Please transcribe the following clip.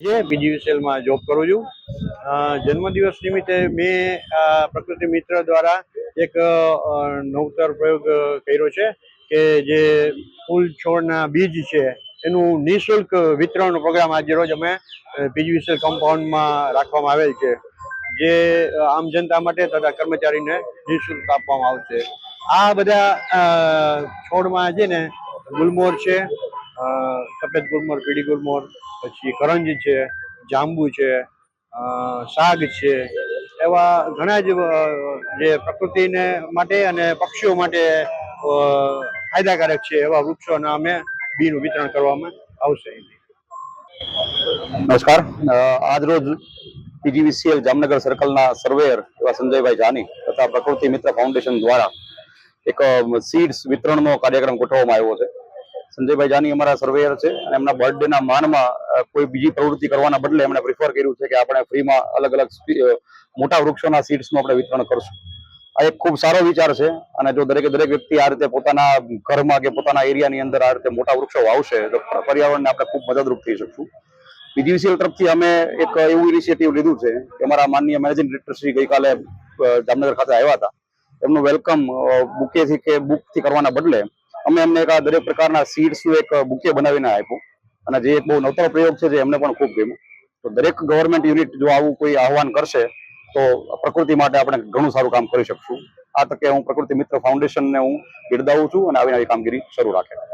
છે પીજીવીસીએલમાં જોબ કરું છું. જન્મદિવસ નિમિત્તે મેં પ્રકૃતિ મિત્ર દ્વારા એક નવતર પ્રયોગ કર્યો છે કે જે ફૂલ છોડના બીજ છે એનું નિઃશુલ્ક વિતરણ પ્રોગ્રામ આજે રોજ અમે પીજીવીસીએલ કમ્પાઉન્ડમાં રાખવામાં આવેલ છે. જે આમ જનતા માટે તથા કર્મચારીને નિઃશુલ્ક આપવામાં આવશે. આ બધા છોડમાં છે ને ગુલમોર છે સફેદ ગુલમોર, પીળી ગુલમોર પછી કરંજ છે, જાંબુ છે શાક છે, એવા ઘણા જ જે પ્રકૃતિને માટે અને પક્ષીઓ માટે ફાયદાકારક છે એવા વૃક્ષોના અમે બીનું વિતરણ કરવામાં આવશે. નમસ્કાર. આજરોજ પીજીવીસીએલ જામનગર સર્કલના સર્વેયર એવા સંજયભાઈ જાની તથા પ્રકૃતિ મિત્ર ફાઉન્ડેશન દ્વારા એક સીડ્સ વિતરણનો કાર્યક્રમ ગોઠવવામાં આવ્યો છે. સંજયભાઈ જાની અમારા સર્વેયર છે અને એમના બર્થડેના માનમાં કોઈ બીજી પ્રવૃત્તિ કરવાના બદલે એમણે પ્રિફર કર્યું છે કે આપણે ફ્રીમાં અલગ અલગ મોટા વૃક્ષોના સીડ્સનું આપણે વિતરણ કરશું. આ એક ખૂબ સારો વિચાર છે અને જો દરેકે દરેક વ્યક્તિ આ રીતે પોતાના ઘરમાં કે પોતાના એરિયાની અંદર આ રીતે મોટા વૃક્ષો વાવશે, તો પર્યાવરણને આપણે ખૂબ મદદરૂપ થઈ શકશું. પીજીવીસીએલ તરફથી અમે એક એવું ઇનિશિયેટિવ લીધું છે કે અમારા માનનીય મેનેજિંગ ડિરેક્ટર શ્રી ગઈકાલે જામનગર ખાતે આવ્યા હતા. એમનું વેલકમ બુકેથી કે બુકથી કરવાના બદલે અમે એમને એક આ દરેક પ્રકારના સીડ્સનું એક બુકે બનાવીને આપ્યું. અને જે બહુ નવતર પ્રયોગ છે જે એમને પણ ખૂબ ગમ્યું. તો દરેક ગવર્મેન્ટ યુનિટ જો આવું કોઈ આહવાન કરશે, તો પ્રકૃતિ માટે આપણે ઘણું સારું કામ કરી શકશું. આ તકે હું પ્રકૃતિ મિત્ર ફાઉન્ડેશનને હું બિરદાવું છું અને આવી નવી કામગીરી શરૂ રાખે.